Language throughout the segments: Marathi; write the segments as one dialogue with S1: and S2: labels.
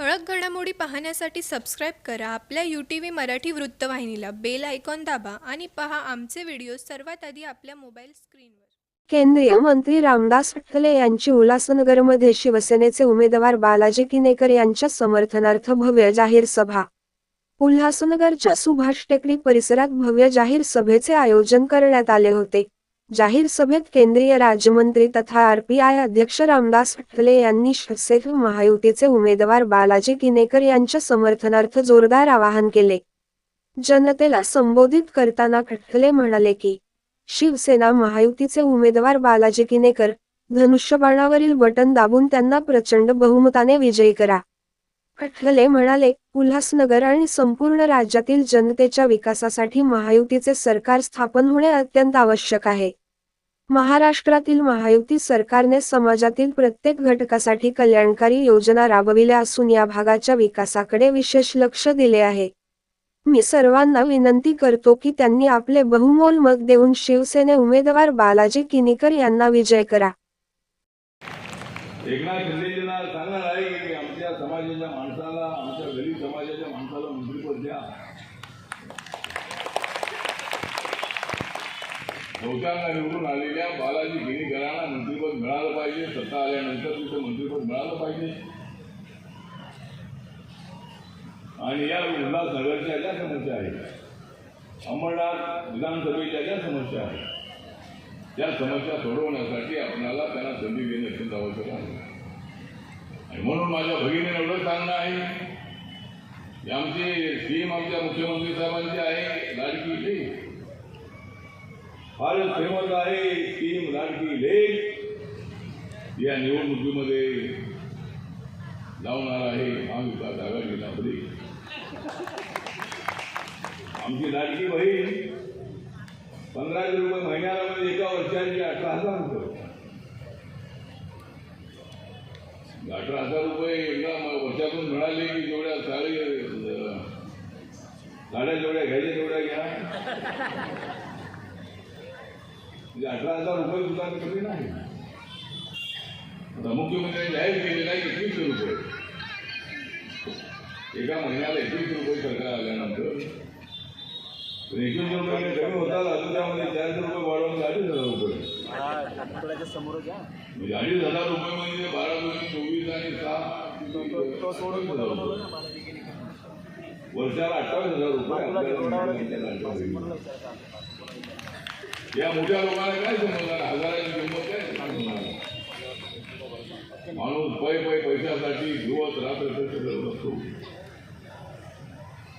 S1: ठळक घडामोडी पाहण्यासाठी सबस्क्राईब करा. आपल्या यू टी व्ही मराठी वृत्तवाहिनीला बेल आयकॉन दाबा आणि पहा आमचे व्हिडिओ सर्वात आधी आपल्या मोबाईल स्क्रीनवर
S2: केंद्रीय मंत्री रामदास आठवले यांची उल्हासनगरमध्ये शिवसेनेचे उमेदवार बालाजी किनेकर यांच्या समर्थनार्थ भव्य जाहीर सभा. उल्हासनगरच्या सुभाष टेकडी परिसरात भव्य जाहीर सभेचे आयोजन करण्यात आले होते. जाहीर सभेत केंद्रीय राज्यमंत्री तथा आरपीआय अध्यक्ष रामदास आठवले यांनी शिवसेना महायुतीचे उमेदवार बालाजी किनेकर यांच्या समर्थनार्थ जोरदार आवाहन केले. जनतेला संबोधित करताना खटले म्हणाले की शिवसेना महायुतीचे उमेदवार बालाजी किनेकर धनुष्यबाणावरील बटन दाबून त्यांना प्रचंड बहुमताने विजयी करा. खटले म्हणाले उल्हासनगर आणि संपूर्ण राज्यातील जनतेच्या विकासासाठी महायुतीचे सरकार स्थापन होणे अत्यंत आवश्यक आहे. महाराष्ट्रातील महायुती सरकारने समाजातील प्रत्येक घटकासाठी कल्याणकारी योजना राबविल्या असून या भागाच्या विकासाकडे विशेष लक्ष दिले आहे. मी सर्वांना विनंती करतो की त्यांनी आपले बहुमोल मत देऊन शिवसेने उमेदवार बालाजी किनीकर यांना विजय करा.
S3: एकनाथ शिंदेजींना सांगणार आहे की आमच्या समाजाच्या माणसाला आमच्या गरीब समाजाच्या माणसाला मंत्रिपद द्या. बहुतांना निवडून आलेल्या बालाजी गिरीकरांना मंत्रिपद मिळालं पाहिजे सत्ता आल्यानंतर तिथं मंत्रिपद मिळालं पाहिजे. आणि या उल्हासनगरच्या ज्या समस्या आहेत अंबरनाथ विधानसभेच्या ज्या समस्या आहेत त्या समस्या सोडवण्यासाठी आपल्याला त्यांना संधी देणे अत्यंत आवश्यक आहे. आणि म्हणून माझ्या भगिनीने एवढं सांगणं आहे की आमचे सीएम आमच्या मुख्यमंत्री साहेबांची आहे लाडकी लेख फारच फेमस आहे स्कीम लाडकी लेख. या निवडणुकीमध्ये लावणार आहे महाविकास आघाडीला बरी आमची लाडकी बहीण पंधराशे रुपये महिन्याला म्हणजे एका वर्षाची अठरा हजार रुपये. अठरा हजार रुपये एकदा वर्षातून मिळाले की जेवढ्या साडे साड्या जेवढ्या घ्यायच्या तेवढ्या घ्या. म्हणजे अठरा हजार रुपये सुद्धा कमी नाही आता मुख्यमंत्र्यांनी जाहीर केलेला आहे एकवीसशे रुपये एका महिन्याला एकवीसशे रुपये सरकार आल्यानंतर पण एकवीसशे रुपये कमी होतात अजून त्यामध्ये चारशे रुपये वाढवून अडीच हजार रुपये
S4: थोड्याच्या समोर घ्या
S3: म्हणजे अडीच हजार रुपये म्हणजे बारा दोन्ही चोवीस आणि सहा
S4: तो सोडून
S3: हजार रुपये. वर्षाला अठ्ठावीस हजार रुपये आपल्याला मिळतात. या मोठ्या लोकांना काय समजणार? हजाराची किंमत काय? सांगणार माणूस पै पै पैशासाठी दिवस रात्र खर्च करत असतो.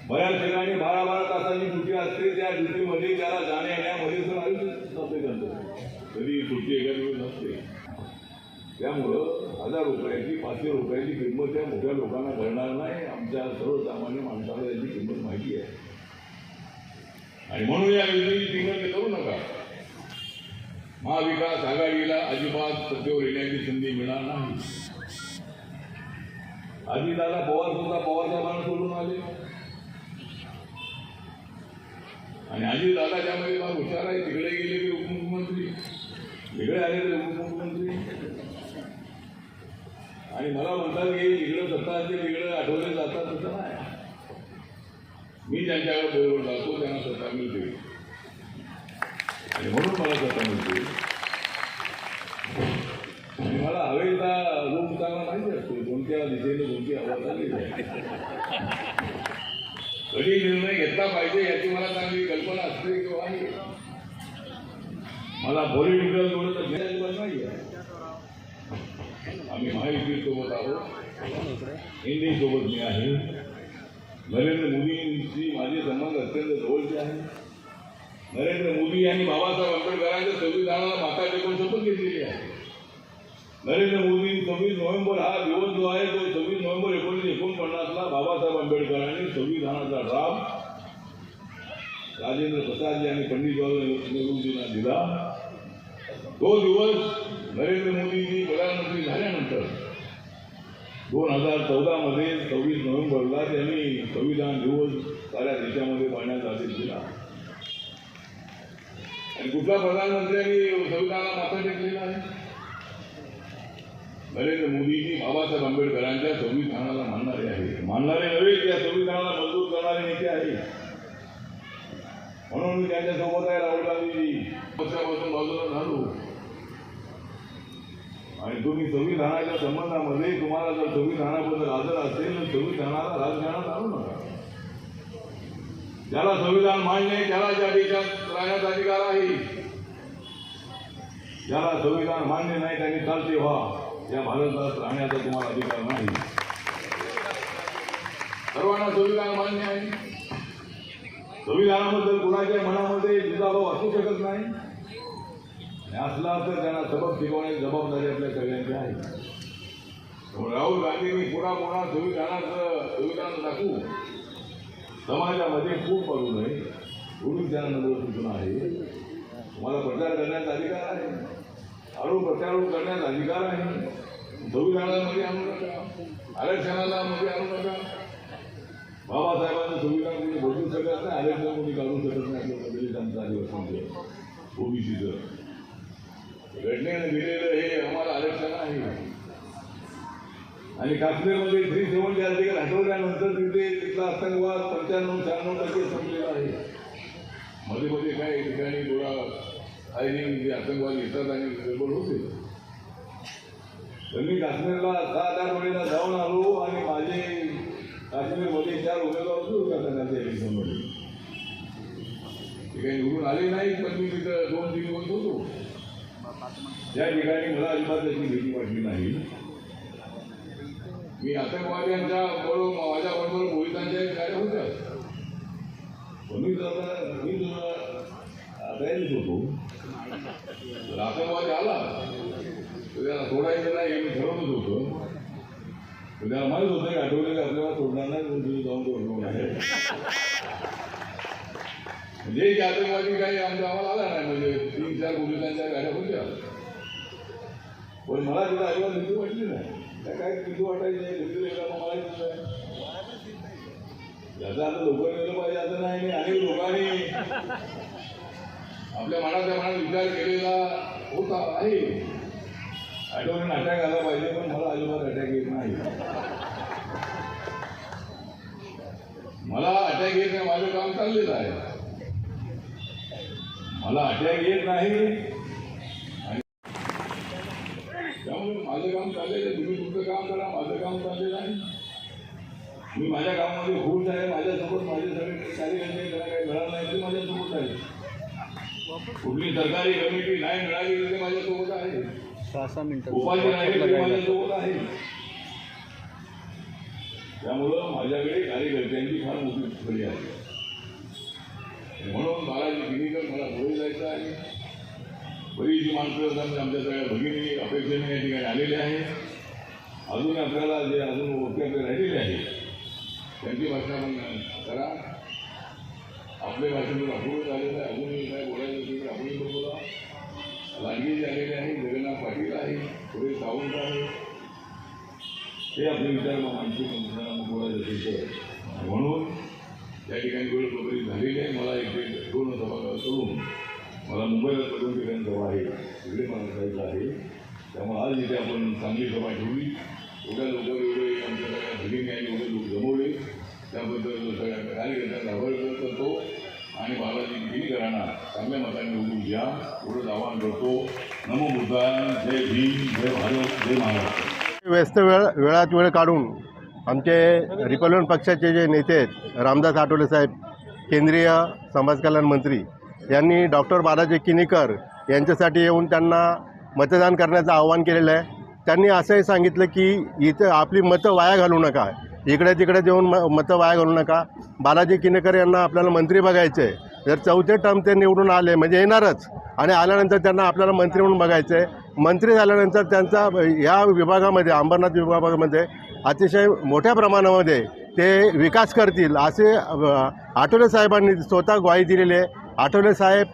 S3: बऱ्याच ठिकाणी बारा बारा तासांची ड्युटी असते त्या ड्युटीमध्ये त्याला जाण्या येण्यामध्ये सुद्धा आयुष्य त्यांचं कधी सुट्टी एका दिवस नसते. त्यामुळं हजार रुपयाची पाचशे रुपयाची किंमत त्या मोठ्या लोकांना कळणार नाही. आमच्या सर्वसामान्य माणसाला त्याची किंमत माहिती आहे. आणि म्हणून या योजनेची किंमत करू नका. महाविकास आघाडीला अजिबात सत्तेवर येण्याची संधी मिळणार नाही. आधी दादा पवार सुद्धा पवार साहेबांना सोडून आले. आणि आजी दादा त्यामध्ये फार हुशार आहे तिकडे गेले की उपमुख्यमंत्री. इकडे आले ते उपमुख्यमंत्री. आणि मला म्हणतात की इकडं सत्ता असते तिकडे आठवले जातात तसं नाही. मी ज्यांच्याकडे बरोबर जातो त्यांना सत्ता मिळते. आणि म्हणून मला सत्ता मिळते आणि मला हवेचा लोक चांगला माहिती असतो कोणत्या दिशेने कोणती हवा चालली आहे कधी निर्णय घेतला पाहिजे याची मला चांगली कल्पना असते किंवा आहे मला पॉलिटिकल थोडं तर नाही आहे. आम्ही महायुती सोबत आहोत. हिंदी सोबत मी आहे. नरेंद्र मोदींशी माझे संबंध अत्यंत जवळचे आहे नरेंद्र मोदी यांनी बाबासाहेब आंबेडकरांच्या संविधानाला माता टेकून शपथ घेतली? नरेंद्र मोदी सव्वीस नोव्हेंबर हा दिवस जो आहे तो सव्वीस नोव्हेंबर एकोणीसशे एकोणपन्नासला बाबासाहेब आंबेडकरांनी संविधानाचा ड्राफ्ट राजेंद्र प्रसाद यांनी पंडित जवाहरलाल नेहरूजींना दिला. तो दिवस नरेंद्र मोदीजी प्रधानमंत्री झाल्यानंतर दोन हजार चौदामध्ये सव्वीस नोव्हेंबरला त्यांनी संविधान दिवस साऱ्या देशामध्ये पाळण्याचा आदेश दिला. आणि कुठल्या प्रधानमंत्र्यांनी संविधानाला माथा टेकलेला आहे? नरेंद्र मोदीजी बाबासाहेब आंबेडकरांच्या संविधानाला मानणारे आहेत मानणारे नव्हे त्या संविधानाला मजबूत करणारे नेते आहे म्हणून मी त्यांच्यासोबत आहे राहुल गांधीजी पक्षापासून बाजूला झालो आणि तुम्ही संविधानाच्या संबंधामध्ये तुम्हाला जर संविधानाबद्दल आदर असेल तर संविधानाला राजकारणात आणू नका. ज्याला संविधान मान्य आहे त्याला ज्या देशात राहण्याचा अधिकार आहे. ज्याला संविधान मान्य नाही त्यांनी चालते व्हा. या भारतात राहण्याचा तुम्हाला अधिकार नाही. सर्वांना संविधान मान्य आहे. संविधानाबद्दल कुणाच्या मनामध्ये दुजाभाव असू शकत नाही. असला तर त्यांना सबक शिकवण्याची जबाबदारी आपल्या सगळ्यांची आहे. त्यामुळे राहुल गांधींनी पुन्हा पुन्हा संविधानाचं संविधान दाखवू. समाजामध्ये खूप पडू नये. एवढीच त्यांना नम्र सूचना आहे. तुम्हाला प्रचार करण्याचा अधिकार आहे. आरोप प्रत्यारोप करण्याचा अधिकार आहे संविधानामध्ये आणू नका. आरक्षणाला मध्ये आणू नका. बाबासाहेबांचं संविधान कोणी बदलू शकत नाही आरक्षण कोणी काढू शकत नाही आपल्या दलितांचं आदिवासींचं ओबीसीचं. घटनेनं दिलेलं हे आम्हाला आरक्षण आहे. आणि काश्मीरमध्ये थ्री सेवन्टी आर्टिकल हटवल्यानंतर तिथे तिथला आतंकवाद पंच्याण्णव शहाण्णव टक्के संपलेला आहे. मध्ये मध्ये काही ठिकाणी थोडा फायरिंग जे आतंकवाद येतात आणि गडबड होते. तर मी काश्मीरला सहा चार महिन्याला जाऊन आलो आणि माझे काश्मीरमध्ये चार उमेदवार सुरू करतात त्या इलेक्शनमध्ये ते काही निवडून आले नाही पण मी तिथं दोन तीन दिवस होतो. त्या ठिकाणी मला अजिबात त्याची भीती वाटली नाही. मी आतंकवाद्यांच्या बरोबर माझ्या बरोबर पोलिसांच्या कार्य होत्या. पण मी जरा मी जरा तयारीत होतो तर आला. त्याला सोडायचं नाही हे मी ठरवत होतो. त्याला माहीत होतं की आठवले की आपल्याला सोडणार नाही जाऊन तो म्हणजे जे आतंकवादी काही आमच्या आम्हाला आला नाही म्हणजे तीन चार पोलिसांच्या गाड्या होत्या. पण मला तिथं अजिबात भीती वाटली नाही. त्या काय भीती वाटायची नाही भीती लेखा मला नाही याचा आता लवकर गेलं पाहिजे असं नाही आणि अनेक लोकांनी आपल्या मनातल्या मनात विचार केलेला होता आहे. आठवणीनं अटॅक आला पाहिजे पण मला अजिबात अटॅक येत नाही. मला अटॅक येत नाही माझं काम चाललेलं आहे. मला अटॅक येत नाही कुठली सरकारी कमिटी नाही मिळाली तर माझ्यासोबत आहे.
S4: सहा सहा मिनिटं.
S3: उपाधी नाही माझ्यासोबत आहे. त्यामुळं माझ्याकडे कार्यकर्त्यांची फार मोठी फळी आहे. म्हणून बालाजी किनीकर मला पुढे जायचं आहे. बरीचशी माणसं आमच्या सगळ्या भगिनी अपेक्षेने या ठिकाणी आलेले आहे. अजून आपल्याला जे अजून ओळखी राहिलेले आहे त्यांची भाषा करा. आपल्या भाषेतून अपूर्ण झालेलं आहे अजूनही काय बोलायचं लांडगे झालेले आहे जगन्नाथ पाटील आहे पुढे सावंत आहे. हे आपले विचार मानसिक मंत्र्यांना बोलायचं म्हणून त्या ठिकाणी वेळ वगैरे झालेली आहे. मला इथे दोन सभा करून मला मुंबईला दोन ठिकाणी सभा आहे तिकडे मला जायचं आहे. त्यामुळे आज इथे आपण चांगली सभा ठेवली. एवढ्या लोक एवढे आमच्या सगळ्या भगिनी आणि एवढे लोक जमवले. त्याबद्दल सगळ्या कार्यकर्त्यांना आभार करतो. आणि बालाजी गिरीकरांना चांगल्या मताने उघडून घ्या. एवढंच आवाहन करतो. नमो बुद्धाय. जय भीम. जय भारत. जय महाराष्ट्र.
S5: व्यस्त वेळ वेळात वेळ काढून आमचे रिपब्लिकन पक्षाचे जे नेते आहेत रामदास आठवले साहेब केंद्रीय समाज कल्याण मंत्री यांनी डॉक्टर बालाजी किनीकर यांच्यासाठी येऊन त्यांना मतदान करण्याचं आवाहन केलेलं आहे. त्यांनी असंही सांगितलं की इथं आपली मतं वाया घालू नका. इकडे तिकडे देऊन म मतं वाया घालू नका. बालाजी किनीकर यांना आपल्याला मंत्री बघायचं आहे जर चौथे टर्म ते निवडून आले म्हणजे येणारच. आणि आल्यानंतर त्यांना आपल्याला मंत्री म्हणून बघायचं आहे मंत्री झाल्यानंतर त्यांचा ह्या विभागामध्ये अंबरनाथ विभागामध्ये अतिशय मोठ्या प्रमाणामध्ये ते विकास करतील. असे आठवले साहेबांनी स्वतः ग्वाही दिलेली आहे. आठवले साहेब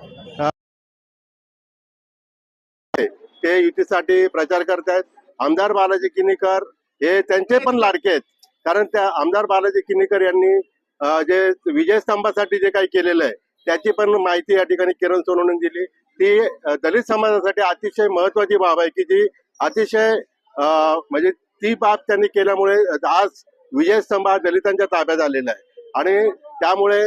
S5: ते युतीसाठी प्रचार करत आहेत आमदार बालाजी किनीकर हे त्यांचे पण लाडके आहेत. कारण त्या आमदार बालाजी किनीकर यांनी जे जे विजयस्तंभासाठी जे काही केलेलं आहे त्याची पण माहिती या ठिकाणी किरण सोनवणे दिली. ती दलित समाजासाठी अतिशय महत्वाची बाब आहे की जी अतिशय म्हणजे ती बाब त्यांनी केल्यामुळे आज विजयस्तंभ हा दलितांच्या ताब्यात आलेला आहे. आणि त्यामुळे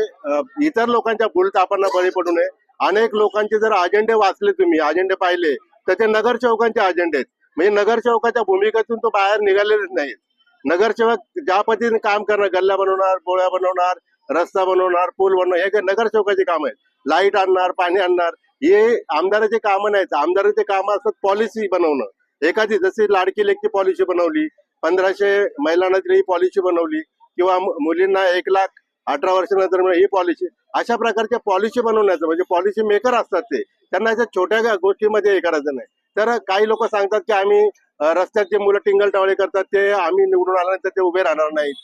S5: इतर लोकांच्या भूलतापांना बळी पडू नये. अनेक लोकांचे जर अजेंडे वाचले तुम्ही अजेंडे पाहिले तर ते नगरसेवकांचे अजेंडे आहेत. म्हणजे नगरसेवकाच्या भूमिकेतून तो बाहेर निघालेलेच नाहीत नगरसेवक ज्या पद्धतीने काम करणार गल्ल्या बनवणार पोळ्या बनवणार रस्ता बनवणार पूल बनवणार हे काही नगरसेवकाचे काम आहेत. लाइट आणणार पाणी आणणार हे आमदाराचे कामं नाहीत. आमदाराचे कामं असतात पॉलिसी बनवणं. एखादी जशी लाडकी लेखची पॉलिसी बनवली पंधराशे महिलांना ही पॉलिसी बनवली किंवा मुलींना एक लाख अठरा वर्षानंतर ही पॉलिसी अशा प्रकारच्या पॉलिसी बनवण्याचं म्हणजे पॉलिसी मेकर असतात ते. त्यांना अशा छोट्या गोष्टीमध्ये हे करायचं नाही. तर काही लोक सांगतात की आम्ही रस्त्यात जे मुलं टिंगल टावळे करतात ते आम्ही निवडून आल्यानंतर ते उभे राहणार नाहीत.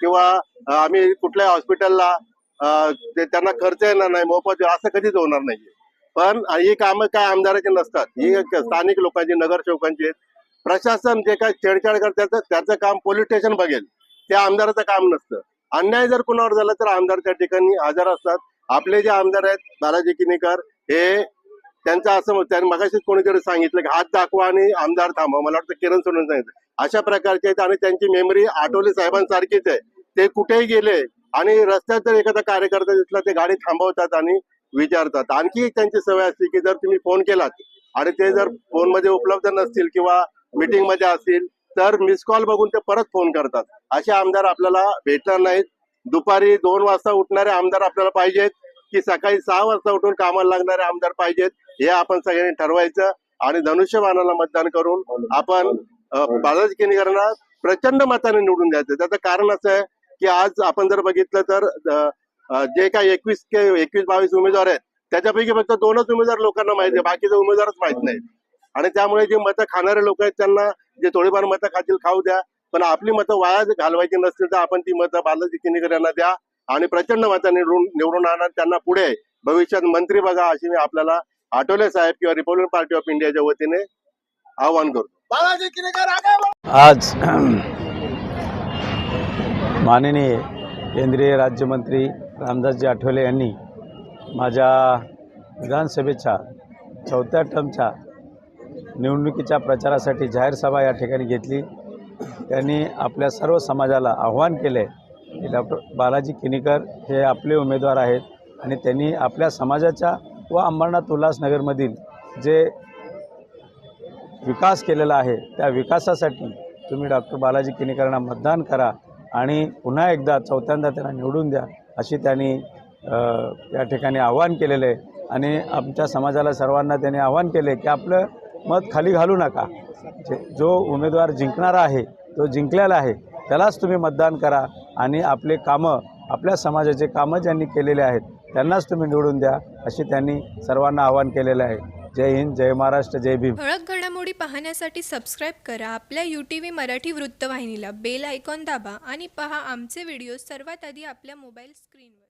S5: किंवा आम्ही कुठल्या हॉस्पिटलला त्यांना खर्च येणार नाही मोफत असं कधीच होणार नाहीये. पण ही कामं काय आमदाराची नसतात. ही स्थानिक लोकांची नगरसेवकांची प्रशासन जे काय छेडछाड करतात त्याचं त्याचं काम पोलीस स्टेशन बघेल. ते आमदाराचं काम नसतं. अन्याय जर कुणावर झाला तर आमदार त्या ठिकाणी हजर असतात. आपले जे आमदार आहेत बालाजी किनीकर हे त्यांचं असं मत- त्यांनी मगाशीच कोणीतरी सांगितलं की हात दाखवा आणि आमदार थांबवा मला वाटतं किरण सोडून सांगितलं अशा प्रकारचे आहेत आणि त्यांची मेमरी आठवले साहेबांसारखीच आहे. ते कुठेही गेले आणि रस्त्यात जर एखादा कार्यकर्ता दिसला ते गाडी थांबवतात आणि विचारतात. आणखी एक त्यांची सवय असते की जर तुम्ही फोन केलात आणि ते जर फोनमध्ये उपलब्ध नसतील किंवा मीटिंगमध्ये असतील तर मिस कॉल बघून ते परत फोन करतात. असे आमदार आपल्याला भेटणार नाहीत. दुपारी दोन वाजता उठणारे आमदार आपल्याला पाहिजेत. की सकाळी सहा वाजता उठून कामाला लागणारे आमदार पाहिजेत हे आपण सगळ्यांनी ठरवायचं आणि धनुष्यबाणाला मतदान करून आपण बालाजी केणीकरांना प्रचंड मताने निवडून द्यायचं. त्याचं कारण असं आहे की आज आपण जर बघितलं तर जे काही एकवीस के एकवीस बावीस उमेदवार आहेत त्याच्यापैकी फक्त दोनच उमेदवार लोकांना माहिती आहे बाकीचे उमेदवारच माहीत नाहीत. आणि त्यामुळे जे मतं खाणारे लोक आहेत त्यांना जे थोडीफार मतं खातील खाऊ द्या. पण आपली मतं वाया घालवायची नसतील तर आपण ती मतं बालाजी किनीकर यांना द्या. आणि प्रचंड मताने निवडून निवडून आणा त्यांना पुढे. भविष्यात मंत्री बघा अशी मी आपल्याला आठवले साहेब किंवा रिपब्लिकन पार्टी ऑफ इंडियाच्या वतीने आवाहन करतो.
S6: आज माननीय केंद्रीय राज्यमंत्री रामदासजी आठवले यांनी माझ्या विधानसभेच्या चौथ्या टर्मच्या निवडणुकीच्या प्रचारासाठी जाहीर सभा या ठिकाणी घेतली. त्यांनी आपल्या सर्व समाजाला आव्हान केले. की डॉक्टर बालाजी किनीकर हे आपले उमेदवार आहेत आणि त्यांनी आपल्या समाजाच्या व अंबरनाथ उल्हासनगरमधील जे विकास केलेला आहे त्या विकासासाठी तुम्ही डॉक्टर बालाजी किनीकरांना मतदान करा आणि पुन्हा एकदा चौथ्यांदा त्यांना निवडून द्या अशी त्यांनी या ठिकाणी आव्हान केलेलं आहे. आणि आमच्या समाजाला सर्वांना त्यांनी आव्हान केले की आपलं मत खाली घालू नका. जे जो उमेदवार जिंकणारा आहे तो जिंकलेला आहे त्यालाच तुम्ही मतदान करा. आणि आपले कामं आपल्या समाजाचे कामं ज्यांनी केलेले आहेत त्यांनाच तुम्ही निवडून द्या अशी त्यांनी सर्वांना आवाहन केलेलं आहे. जय हिंद जय महाराष्ट्र जय भीम.
S1: ठळक घडामोडी पाहण्यासाठी सबस्क्राईब करा. आपल्या यू टी व्ही मराठी वृत्तवाहिनीला बेल आयकॉन दाबा आणि पहा आमचे व्हिडिओ सर्वात आधी आपल्या मोबाईल स्क्रीनवर